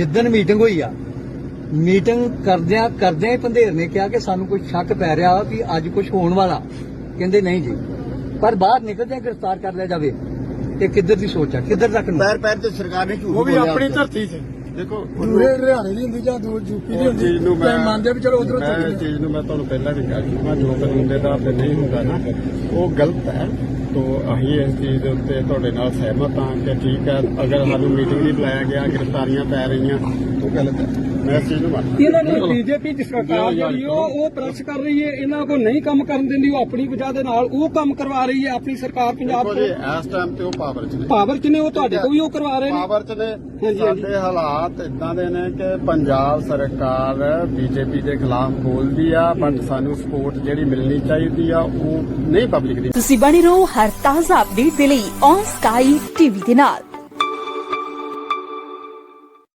ਜਿੱਦਣ ਮੀਟਿੰਗ ਹੋਈ ਆ ਮੀਟਿੰਗ ਕਰਦਿਆਂ ਕਰਦਿਆਂ ਹੀ ਪੰਧੇਰ ਨੇ ਕਿਹਾ ਕਿ ਸਾਨੂੰ ਕੋਈ ਸ਼ੱਕ ਪੈ ਰਿਹਾ ਵੀ ਅੱਜ ਕੁਝ ਹੋਣ ਵਾਲਾ। ਕਹਿੰਦੇ ਨਹੀਂ ਜੀ। ਪਰ ਬਾਹਰ ਨਿਕਲਦਿਆਂ ਗ੍ਰਿਫਤਾਰ ਕਰ ਲਿਆ ਜਾਵੇ ਇਹ ਕਿੱਧਰ ਦੀ ਸੋਚ ਆ? ਕਿੱਧਰ ਤੱਕ ਨੂੰ? ਪੈਰ ਪੈਰ ਤੇ ਸਰਕਾਰ ਨੇ ਝੂਠ ਉਹ ਵੀ ਆਪਣੀ। ਧਰਤੀ 'ਚ ਦੇਖੋ ਦੂਰੇ ਹਰਿਆਣੇ ਦੀ ਹੁੰਦੀ ਜਾਂ ਦੂਰ ਯੂਪੀ ਦੀ ਚੀਜ਼ ਹੁੰਦੀ? ਨੂੰ ਮੈਂ ਮੰਨਦੇ ਵੀ ਚਲੋ ਉਧਰੋਂ ਇਸ ਚੀਜ਼ ਨੂੰ ਮੈਂ ਤੁਹਾਨੂੰ ਪਹਿਲਾਂ ਵੀ ਕਿਹਾ ਕਿ ਮੈਂ ਜੋ ਕਾਨੂੰਨ ਦੇ ਆਧਾਰ ਤੇ ਨਹੀਂ ਹੁੰਦਾ ਨਾ ਉਹ ਗਲਤ ਹੈ। ਤੋ ਅਸੀਂ ਇਸ ਚੀਜ਼ ਦੇ ਉੱਤੇ ਤੁਹਾਡੇ ਨਾਲ ਸਹਿਮਤ ਹਾਂ ਕਿ ਠੀਕ ਹੈ, ਅਗਰ ਸਾਨੂੰ ਮੀਟਿੰਗ ਨਹੀਂ ਬੁਲਾਇਆ ਗਿਆ, ਗ੍ਰਿਫਤਾਰੀਆਂ ਪੈ ਰਹੀਆਂ, ਉਹ ਗਲਤ ਹੈ। ਮੈਂ ਇਸ ਚੀਜ਼ ਨੂੰ ਮੰਨਦਾ। ਇਹਨਾਂ ਨੂੰ ਬੀਜੇਪੀ ਦੀ ਸਰਕਾਰ ਜਿਹੜੀ ਉਹ ਉਹ ਪ੍ਰੈਸ ਕਰ ਰਹੀ ਹੈ ਇਹਨਾਂ ਕੋਲ ਨਹੀਂ ਕੰਮ ਕਰਨ ਦਿੰਦੀ ਉਹ ਆਪਣੀ ਵਜ੍ਹਾ ਦੇ ਨਾਲ ਉਹ ਕੰਮ ਕਰਵਾ ਰਹੀ ਹੈ ਆਪਣੀ ਸਰਕਾਰ ਪੰਜਾਬ ਤੋਂ। ਇਸ ਟਾਈਮ ਤੇ ਉਹ ਪਾਵਰ 'ਚ ਨੇ। ਪਾਵਰ ਚ ਨੇ ਉਹ ਤੁਹਾਡੇ ਕੋਲ ਵੀ ਉਹ ਕਰਵਾ ਰਹੇ ਨੇ। ਪਾਵਰ 'ਚ ਨੇ। ਸਾਡੇ ਹਾਲਾਤ ਇਦਾਂ ਦੇ ਨੇ ਕਿ ਪੰਜਾਬ ਸਰਕਾਰ ਬੀਜੇਪੀ ਦੇ ਖਿਲਾਫ ਬੋਲਦੀ ਆ ਬਟ ਸਾਨੂੰ ਸਪੋਰਟ ਜਿਹੜੀ ਮਿਲਣੀ ਚਾਹੀਦੀ ਆ ਉਹ ਨਹੀਂ ਪਬਲਿਕ ਦੀ। ਤੁਸੀਂ ਬਣੇ ਰਹੋ ਹਰ ਤਾਜ਼ਾ ਅਪਡੇਟ ਦੇ ਲਈ ਔਨ ਸਕਾਈ ਟੀਵੀ ਦੇ ਨਾਲ।